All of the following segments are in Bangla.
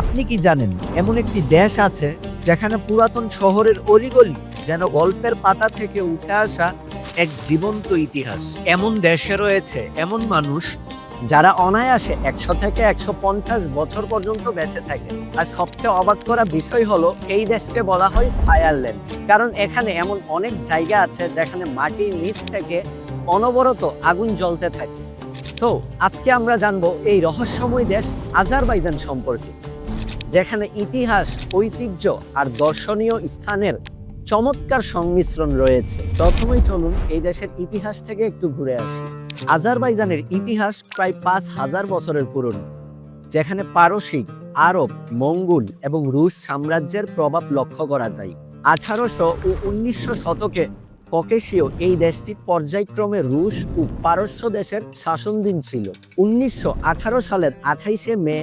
আপনি কি জানেন, এমন একটি দেশ আছে যেখানে পুরাতন শহরের অলিগলি যেন গল্পের পাতা থেকে উঠে আসা এক জীবন্ত ইতিহাস। এমন দেশে রয়েছে এমন মানুষ যারা অনায়াসে একশো থেকে একশো পঞ্চাশ বছর পর্যন্ত বেঁচে থাকে। আর সবচেয়ে অবাক করা বিষয় হলো, এই দেশকে বলা হয় ফায়ারল্যান্ড। কারণ এখানে এমন অনেক জায়গা আছে যেখানে মাটির নিচ থেকে অনবরত আগুন জ্বলতে থাকে। সো আজকে আমরা জানব এই রহস্যময় দেশ আজারবাইজান সম্পর্কে। যেখানে ইতিহাস, ঐতিহ্য আর দর্শনীয় স্থানের চমৎকার সংমিশ্রণ রয়েছে। প্রথমেই চলুন এই দেশের ইতিহাস থেকে একটু ঘুরে আসি। আজারবাইজানের ইতিহাস প্রায় পাঁচ হাজার বছরের পুরনো, যেখানে পারসিক, আরব, মঙ্গোল এবং রুশ সাম্রাজ্যের প্রভাব লক্ষ্য করা যায়। আঠারোশো ও উনিশশো শতকে ককেশীয় এই দেশটি পর্যায়ক্রমে রুশ ও পারস্য দেশের শাসনদিন ছিল। উনিশশো আঠারো সালের আঠাইশে মে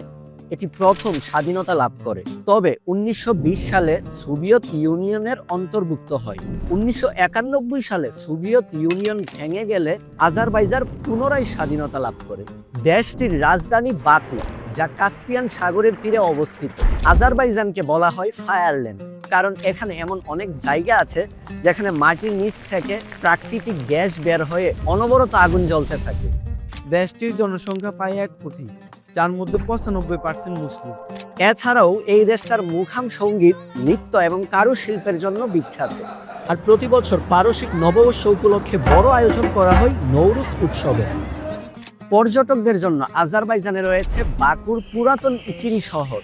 এটি প্রথম স্বাধীনতা লাভ করে। তবে উনিশশো বিশ সালে সোভিয়েত ইউনিয়নের অন্তর্ভুক্ত হয়। উনিশশো একানব্বই সালে সোভিয়েত ইউনিয়ন ভেঙে গেলে আজারবাইজার পুনরায় স্বাধীনতা লাভ করে। দেশটির রাজধানী বাকু, যা কাস্পিয়ান সাগরের তীরে অবস্থিত। আজারবাইজানকে বলা হয় ফায়ারল্যান্ড, কারণ এখানে এমন অনেক জায়গা আছে যেখানে মাটির নিচ থেকে প্রাকৃতিক গ্যাস বের হয়ে অনবরত আগুন জ্বলতে থাকে। দেশটির জনসংখ্যা প্রায় এক কোটি। যার মধ্যে পঁচানব্বই পার্সেন্ট মুসলিম। এছাড়াও এই দেশটার মুখাম সংগীত, নৃত্য এবং কারুশিল্পের জন্য বিখ্যাত। আর প্রতি বছর পারসিক নববর্ষ উপলক্ষে বড় আয়োজন করা হয় নৌরুজ উৎসবে। পর্যটকদের জন্য আজারবাইজানে রয়েছে বাকুর পুরাতন ইচিরি শহর,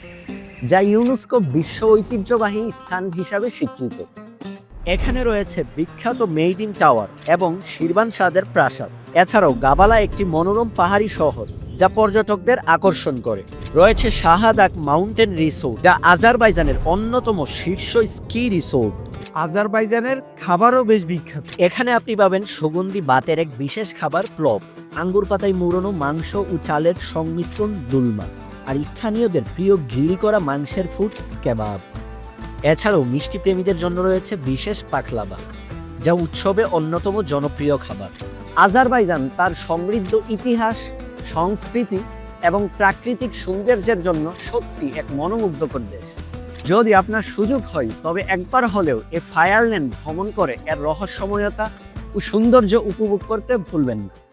যা ইউনেস্কো বিশ্ব ঐতিহ্যবাহী স্থান হিসাবে স্বীকৃত। এখানে রয়েছে বিখ্যাত মেইডিন টাওয়ার এবং শিরবান সাদের প্রাসাদ। এছাড়াও গাবালা একটি মনোরম পাহাড়ি শহর। যা পর্যটকদের আকর্ষণ করে। রয়েছে শাহাদাক মাউন্টেন রিসোর্ট যা আজারবাইজানের অন্যতম শীর্ষ স্কি রিসোর্ট। আজারবাইজানের খাবারও বেশ বিখ্যাত। এখানে আপনি পাবেন সুগন্ধি বাতের এক বিশেষ খাবার প্লব আঙ্গুর পাতায় মুড়ানো মাংস ও চালের সংমিশ্রণ দুলমা আর স্থানীয়দের প্রিয় গ্রিল করা মাংসের ফুট কেবাব। এছাড়াও মিষ্টি প্রেমীদের জন্য রয়েছে বিশেষ পাখলাবা যা উৎসবে অন্যতম জনপ্রিয় খাবার। আজারবাইজান তার সমৃদ্ধ ইতিহাস সংস্কৃতি এবং প্রাকৃতিক সৌন্দর্যের জন্য সত্যি এক মনোমুগ্ধকর দেশ। যদি আপনার সুযোগ হয়, তবে একবার হলেও এ ফায়ারল্যান্ড ভ্রমণ করে এর রহস্যময়তা ও সৌন্দর্য উপভোগ করতে ভুলবেন না।